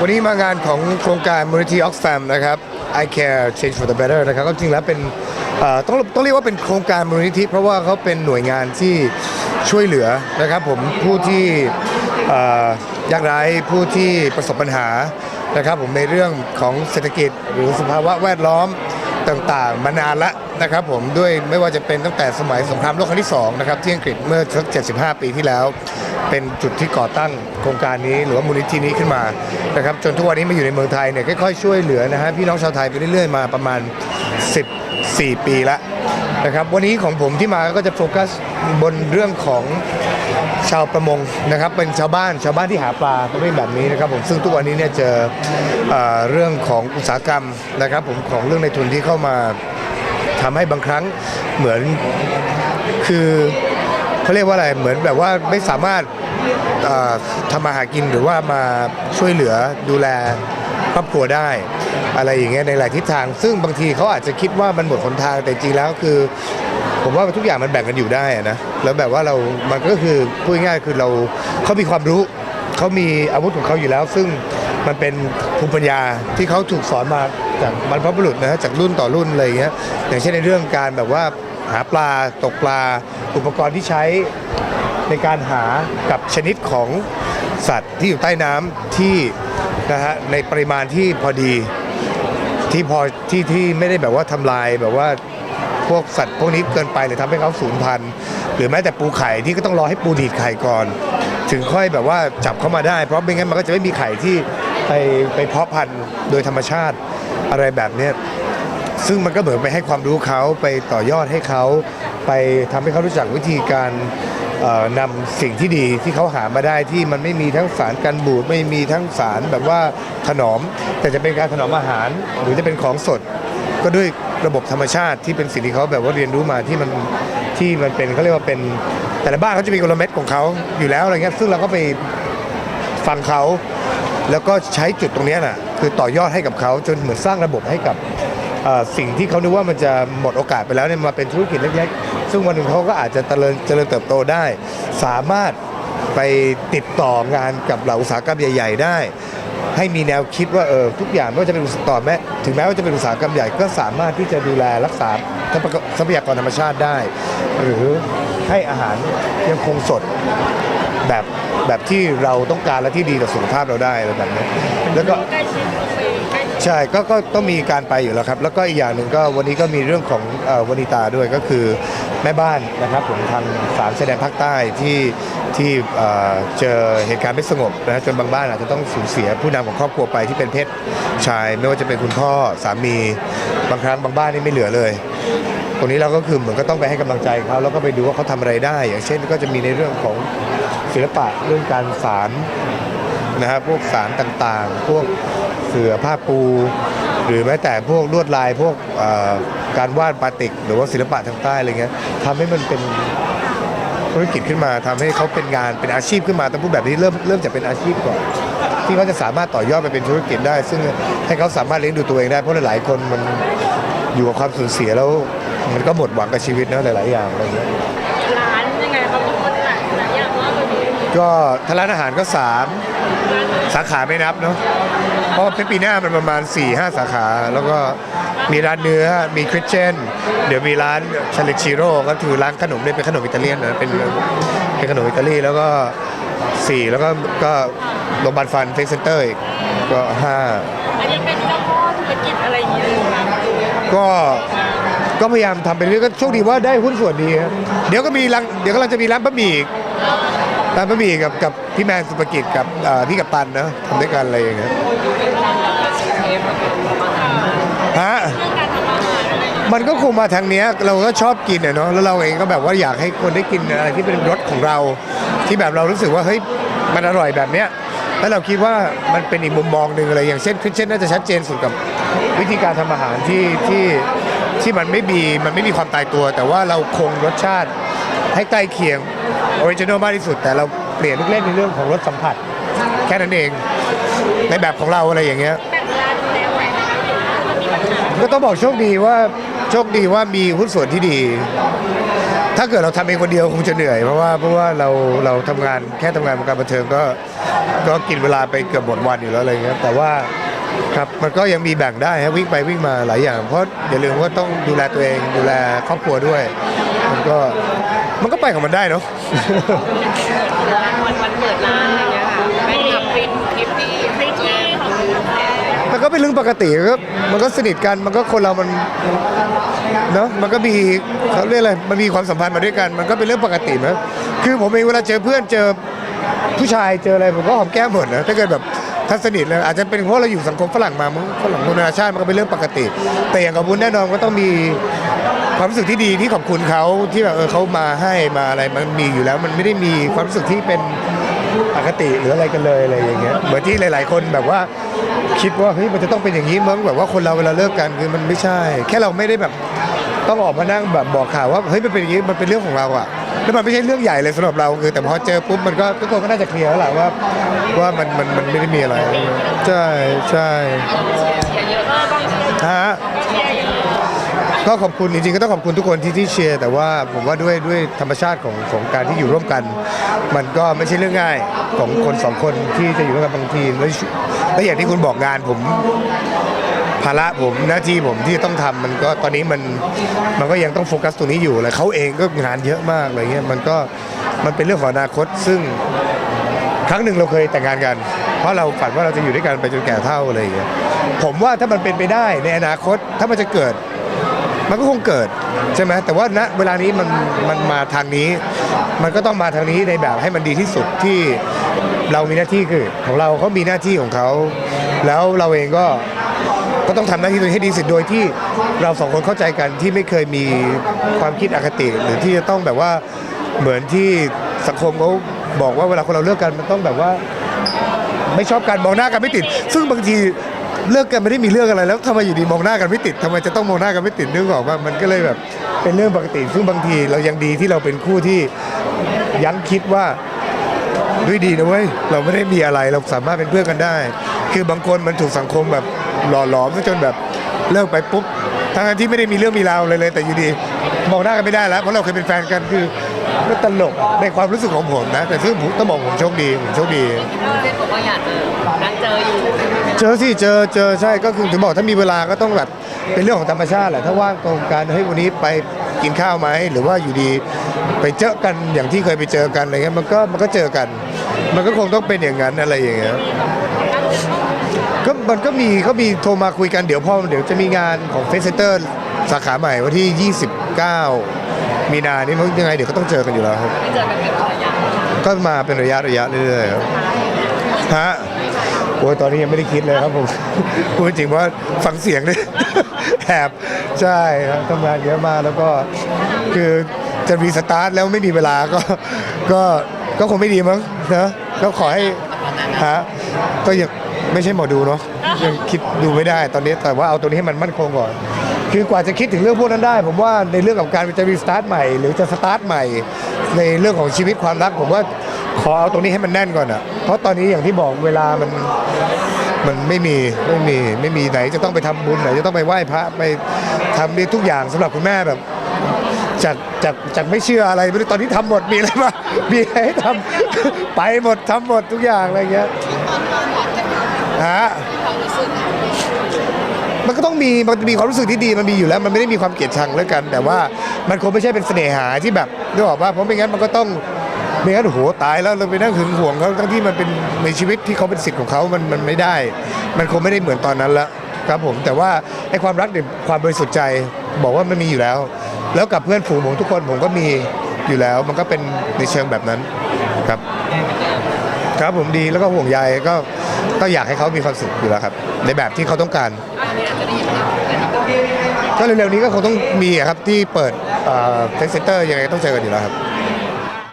วันนี้มางานของโครงการมูลนิธิ Oxfam นะครับ I Care Change for the Better นะครับก็จริงแล้วเป็นต้องต้องเรียกว่าเป็นโครงการมูลนิธิ เพราะว่าเขาเป็นหน่วยงานที่ช่วยเหลือนะครับผมผู้ที่ยากไร้ผู้ที่ประสบปัญหานะครับผมในเรื่องของเศรษฐกิจหรือสภาวะแวดล้อมต่างๆ มานานละ นะครับผมด้วยไม่ว่าจะเป็นตั้งแต่สมัยสงครามโลกครั้งที่สองนะครับที่อังกฤษเมื่อสัก 75 ปีที่แล้ว เป็นจุดที่ก่อตั้งโครงการนี้หรือว่ามูลนิธินี้ขึ้นมานะครับจนทุกวันนี้มาอยู่ในเมืองไทยเนี่ยค่อยๆช่วยเหลือนะฮะพี่น้องชาวไทยไปเรื่อยๆมาประมาณ 14 ปีละนะครับวันนี้ของผมที่มาก็จะโฟกัสบนเรื่องของชาวประมงนะครับเป็นชาวบ้านชาวบ้านที่หาปลาประเภทแบบนี้นะครับผมซึ่งทุกวันนี้เนี่ยเจอเออเรื่องของอุตสาหกรรมนะครับผมของเรื่องในทุนที่เข้ามา ทำให้บางครั้งเหมือนคือเขาเรียกว่าอะไรเหมือนแบบว่าไม่สามารถเอ่อทำมาหากินหรือว่ามาช่วยเหลือดูแลครอบครัวได้ อะไรอย่างเงี้ยในหลายทิศทาง ซึ่งบางทีเขาอาจจะคิดว่ามันหมดหนทางแต่จริงแล้วคือ ผมว่าทุกอย่างมันแบ่งกันอยู่ได้อะนะแล้วแบบว่าเรามันก็คือพูดง่ายๆคือเราเขามีความรู้เขามีอาวุธของเขาอยู่แล้ว ซึ่งมันเป็นภูมิปัญญาที่เขาถูกสอนมา จากบรรพบุรุษนะฮะจากรุ่นต่อรุ่นอะไรอย่างเงี้ยอย่างเช่นในเรื่องการแบบว่าหาปลาตกปลาอุปกรณ์ที่ใช้ในการหากับชนิดของสัตว์ที่อยู่ใต้น้ำที่นะฮะในปริมาณที่พอดีที่พอที่ที่ไม่ได้แบบว่าทำลายแบบว่า พวกสัตว์พวกนี้เกินไปหรือทำให้เขาสูญพันธุ์หรือแม้แต่ปูไข่ที่ก็ต้องรอให้ปูดีดไข่ก่อน ถึงค่อยแบบว่าจับเข้ามาได้ เพราะไม่งั้นมันก็จะไม่มีไข่ที่ไปไปเพาะพันธุ์โดยธรรมชาติ อะไรแบบเนี้ยซึ่งมันก็เหมือนไปให้ความรู้เขาไปต่อยอดให้เขา ไปทำให้เขารู้จักวิธีการเอ่อนำสิ่งที่ดีที่เขาหามาได้ที่มันไม่มีทั้งสารกันบูดไม่มีทั้งสารแบบว่าถนอม แต่จะเป็นการถนอมอาหาร หรือจะเป็นของสด ก็ด้วยระบบธรรมชาติที่เป็นสิ่งที่เขาแบบว่าเรียนรู้มาที่มันที่มันเป็นเขาเรียกว่าเป็นแต่ละบ้านเขาจะมีกลเม็ดของเขาอยู่แล้วอะไรเงี้ยซึ่งเราก็ไปฟังเขาแล้วก็ใช้จุดตรงเนี้ยน่ะ คือต่อยอดให้กับเขาจนเหมือนสร้างระบบให้กับสิ่งที่เขานึกว่ามันจะหมดโอกาสไปแล้วเนี่ยมาเป็นธุรกิจเล็กๆ ซึ่งวันหนึ่งเขาก็อาจจะเจริญเจริญเติบโตได้ สามารถไปติดต่องานกับเหล่าอุตสาหกรรมใหญ่ ๆ ได้ ให้มีแนวคิดว่าเออทุกอย่างไม่ว่าจะเป็นอุตสาหกรรมแม้ถึงแม้ว่าจะเป็นอุตสาหกรรมใหญ่ก็สามารถที่จะดูแลรักษาทรัพยากรธรรมชาติได้ หรือ ให้อาหารยังคงสดแบบแบบที่เราต้องการและที่ดีต่อสุขภาพเราได้อะไรแบบนี้แล้วก็ใกล้ชิดไปใกล้ชิดใช่ก็ก็ต้องมีการไปอยู่แล้วครับ แล้วก็อีกอย่างหนึ่งก็วันนี้ก็มีเรื่องของเอ่อวนิตาด้วยก็คือแม่บ้านนะครับผมทางสามชายแดนภาคใต้ที่ที่เอ่อเจอเหตุการณ์ไม่สงบนะจนบางบ้านอาจจะต้องสูญเสียผู้นำของครอบครัวไปที่เป็นเพศชาย ไม่ว่าจะเป็นคุณพ่อสามีบางครั้งบางบ้านนี่ไม่เหลือเลย ตรงนี้เราก็คือเหมือนก็ต้องไปให้กำลังใจเขาแล้วก็ไปดูว่าเขาทำอะไรได้ อย่างเช่นก็จะมีในเรื่องของศิลปะเรื่องการสารนะครับพวกสารต่างๆ พวกเสือผ้าปู หรือแม้แต่พวกลวดลายพวกการวาดบาติก หรือว่าศิลปะทางใต้อะไรเงี้ยทำให้มันเป็นธุรกิจขึ้นมาทำให้เขาเป็นงานเป็นอาชีพขึ้นมาต้องพูดแบบนี้เริ่มเริ่มจากเป็นอาชีพก่อนที่เขาจะสามารถต่อยอดไปเป็นธุรกิจได้ ซึ่งให้เขาสามารถเลี้ยงดูตัวเองได้เพราะหลายๆคนมันอยู่กับความสูญเสียแล้ว มันก็หมดหวังกับชีวิตนะหลายๆอย่างอะไรเงี้ยร้านยังไงครับทุกคนหลายหลายอย่างมากเลยก็ถ้าร้านอาหารก็สามสาขาไม่นับเนาะเพราะว่าปีหน้ามันประมาณ 4 5 สาขา แล้วก็มีร้านเนื้อมีคริสเชนเดี๋ยวมีร้านชาลิชิโร่ก็คือร้านขนมเนี่ยเป็นขนมอิตาเลียนนะเป็นเป็นขนมอิตาลีแล้วก็4แล้วก็ก็โรงพยาบาลฟันเฟสเซนเตอร์อีกก็5อันนี้เป็นเจ้าพ่อธุรกิจอะไรอย่างเงี้ยเลยครับก็ ก็พยายามทำไปเรื่อยก็โชคดีว่าได้หุ้นส่วนดีครับเดี๋ยวก็มีร้านเดี๋ยวก็เราจะมีร้านบะหมี่อีกร้านบะหมี่กับกับพี่แมนสุภกิจกับเอ่อพี่กับตันนะทำด้วยกันอะไรอย่างเงี้ยฮะมันก็คงมาทางเนี้ยเราก็ชอบกินอะเนาะแล้วเราเองก็แบบว่าอยากให้คนได้กินอะไรที่เป็นรสของเรา ที่แบบเรารู้สึกว่าเฮ้ยมันอร่อยแบบเนี้ยแล้วเราคิดว่ามันเป็นอีกมุมมองหนึ่งอะไรอย่างเช่นคริสเช่นน่าจะชัดเจนสุดกับวิธีการทำอาหารที่ที่ ที่มันไม่มีมันไม่มีความตายตัว แต่ว่าเราคงรสชาติให้ใกล้เคียงออริจินอลมากที่สุด แต่เราเปลี่ยนลูกเล่นในเรื่องของรสสัมผัส แค่นั้นเอง ในแบบของเราอะไรอย่างเงี้ยแต่งร้านแนวไหนนะครับเห็นว่ามันมีปัญหาก็ต้องบอกโชคดีว่าโชคดีว่ามีหุ้นส่วนที่ดี ถ้าเกิดเราทำเองคนเดียวคงจะเหนื่อย เพราะว่าเพราะว่าเราเราทำงานแค่ทำงานวงการบันเทิงก็ก็กินเวลาไปเกือบหมดวันอยู่แล้วอะไรเงี้ยแต่ว่า ครับมันก็ยังมีแบ่งได้ฮะวิ่งไปวิ่งมาหลายอย่าง เพราะอย่าลืมว่าต้องดูแลตัวเองดูแลครอบครัวด้วย มันก็มันก็ไปของมันได้เนาะ วันวันเปิดร้านอะไรเงี้ยค่ะไม่ทำคลิปคลิปที่คลิปที่ของแม่มันก็เป็นเรื่องปกติก็มันก็สนิทกันมันก็คนเรามันเนาะมันก็มีเขาเรียกอะไรมันมีความสัมพันธ์มาด้วยกัน มันก็เป็นเรื่องปกตินะคือผมเองเวลาเจอเพื่อนเจอผู้ชายเจออะไรผมก็หอมแก้มหมดนะถ้าเกิดแบบ ถ้าสนิทเลยอาจจะเป็นเพราะเราอยู่สังคมฝรั่งมามั้งฝรั่งนานาชาติมันก็เป็นเรื่องปกติ แต่อย่างกับบุญแน่นอนก็ต้องมีความรู้สึกที่ดีที่ขอบคุณเขาที่แบบเออเขามาให้มาอะไรมันมีอยู่แล้ว มันไม่ได้มีความรู้สึกที่เป็นอคติหรืออะไรกันเลยอะไรอย่างเงี้ยเหมือนที่หลาย ๆ คนแบบว่าคิดว่าเฮ้ยมันจะต้องเป็นอย่างนี้มั้งแบบว่าคนเราเวลาเลิกกันคือมันไม่ใช่ แค่เราไม่ได้แบบต้องออกมานั่งแบบบอกข่าวว่าเฮ้ยมันเป็นอย่างนี้มันเป็นเรื่องของเราอะ แล้วมันไม่ใช่เรื่องใหญ่เลยสำหรับเราคือ แต่พอเจอปุ๊บมันก็ทุกคนก็น่าจะเคลียร์แล้วแหละว่า ว่ามันมันมันไม่ได้มีอะไร ใช่ใช่เยอะก็ต้องเชียร์ฮะก็เชียร์เยอะก็ขอบคุณจริงๆก็ต้องขอบคุณทุกคนที่ที่เชียร์แต่ว่าผมว่าด้วยด้วยธรรมชาติของของการที่อยู่ร่วมกัน มันก็ไม่ใช่เรื่องง่ายของคนสองคนที่จะอยู่ร่วมกันบางทีแล้วแล้วอย่างที่คุณบอกงานผม ภาระผมหน้าที่ผมที่ต้องทำมันก็ตอนนี้มันมันก็ยังต้องโฟกัสตรงนี้อยู่เลยเขาเองก็งานเยอะมากอะไรเงี้ยมันก็มันเป็นเรื่องของอนาคตซึ่งครั้งหนึ่งเราเคยแต่งงานกัน เพราะเราฝันว่าเราจะอยู่ด้วยกันไปจนแก่เฒ่าอะไรอย่างเงี้ยผมว่าถ้ามันเป็นไปได้ในอนาคตถ้ามันจะเกิด มันก็คงเกิดใช่ไหมแต่ว่าณเวลานี้มันมันมาทางนี้ มันก็ต้องมาทางนี้ในแบบให้มันดีที่สุดที่เรามีหน้าที่คือ ของเราเขามีหน้าที่ของเขา แล้วเราเองก็ ก็ต้องทำหน้าที่ตัวเองให้ดีสุดโดยที่เราสองคนเข้าใจกันที่ไม่เคยมีความคิดอคติ หรือที่จะต้องแบบว่าเหมือนที่สังคมเขาบอกว่าเวลาคนเราเลิกกันมันต้องแบบว่า ไม่ชอบการมองหน้ากันไม่ติด ซึ่งบางทีเลิกกันไม่ได้มีเรื่องอะไรแล้วทำไมอยู่ดีมองหน้ากันไม่ติดทำไมจะต้องมองหน้ากันไม่ติดนึกออกว่ามันก็เลยแบบเป็นเรื่องปกติ ซึ่งบางทีเรายังดีที่เราเป็นคู่ที่ยั้งคิดว่าด้วยดีนะเว้ยเราไม่ได้มีอะไรเราสามารถเป็นเพื่อนกันได้ คือบางคนมันถูกสังคมแบบ หล่อหลอมซะจนแบบเลิกไปปุ๊บทั้งๆที่ไม่ได้มีเรื่องมีราวอะไรเลย แต่อยู่ดีมองหน้ากันไม่ได้แล้วเพราะเราเคยเป็นแฟนกันคือก็ตลกในความรู้สึกของผมนะ แต่ซึ่งผมต้องบอกผมโชคดีผมโชคดีเจนบอกว่าอยากเจอนัดเจออยู่เจอสิเจอเจอใช่ก็คือถึงบอกถ้ามีเวลาก็ต้องแบบเป็นเรื่องของธรรมชาติแหละถ้าว่างตรงกันเฮ้ยวันนี้ไปกินข้าวไหมหรือว่าอยู่ดีไปเจอกันอย่างที่เคยไปเจอกันอะไรเงี้ยมันก็มันก็เจอกัน มันก็คงต้องเป็นอย่างนั้นอะไรอย่างเงี้ย ก็มันก็มีเขามีโทรมาคุยกันเดี๋ยวพ่อเดี๋ยวจะมีงานของเฟสเซอร์สาขาใหม่วันที่ 29 มีนานี่มันยังไงเดี๋ยวก็ต้องเจอกันอยู่แล้วครับ ไม่เจอกันเป็นระยะก็มาเป็นระยะระยะเรื่อยๆครับฮะโอ้ยตอนนี้ยังไม่ได้คิดเลยครับผม พูดจริงว่าฟังเสียงเนี่ยแอบใช่ครับทำงานเยอะมากแล้วก็คือจะรีสตาร์ทแล้วไม่มีเวลาก็ก็ก็คงไม่ดีมั้งนะก็ขอให้ฮะ ก็ยังไม่ใช่หมอดูเนาะยังคิดดูไม่ได้ตอนนี้แต่ว่าเอาตัวนี้ให้มันมั่นคงก่อน คือกว่าจะคิดถึงเรื่องพวกนั้นได้ ผมว่าในเรื่องของการจะรีสตาร์ทใหม่ หรือจะสตาร์ทใหม่ ในเรื่องของชีวิตความรัก ผมว่าขอเอาตรงนี้ให้มันแน่นก่อนอะเพราะตอนนี้อย่างที่บอกเวลามันมันไม่มีไม่มีไม่มีไหนจะต้องไปทำบุญไหนจะต้องไปไหว้พระไปทำนี่ทุกอย่างสำหรับคุณแม่แบบจากจากจากไม่เชื่ออะไรไม่รู้ตอนนี้ทำหมดมีอะไรบ้างมีอะไรให้ทำไปหมดทำหมดทุกอย่างอะไรเงี้ย ฮะมันก็ต้องมีมันมีความรู้สึกที่ดีมันมีอยู่แล้ว มันไม่ได้มีความเกลียดชังแล้วกัน แต่ว่ามันคงไม่ใช่เป็นเสน่หาที่แบบนึกออกว่าเพราะไม่งั้นมันก็ต้องไม่งั้นโอ้โหตายแล้วเราไปนั่งหึงหวงเขาทั้งที่มันเป็นในชีวิตที่เขาเป็นสิทธิ์ของเขามันมันไม่ได้ มันคงไม่ได้เหมือนตอนนั้นละครับผมแต่ว่าไอ้ความรักเนี่ยความบริสุทธิ์ใจบอกว่ามันมีอยู่แล้ว แล้วกับเพื่อนฝูงผมทุกคนผมก็มีอยู่แล้ว มันก็เป็นในเชิงแบบนั้นครับ ครับผมดีแล้วก็ห่วงใยก็ ก็อยากให้เขามีความสุขอยู่แล้วครับ ในแบบที่เขาต้องการอันนี้อาจจะได้ยินข่าวแต่ที่ก็ก็เร็วๆนี้ก็คงต้องมีอะครับที่เปิดเฟสเซนเตอร์ยังไงก็ต้องเจอกันอยู่แล้วครับ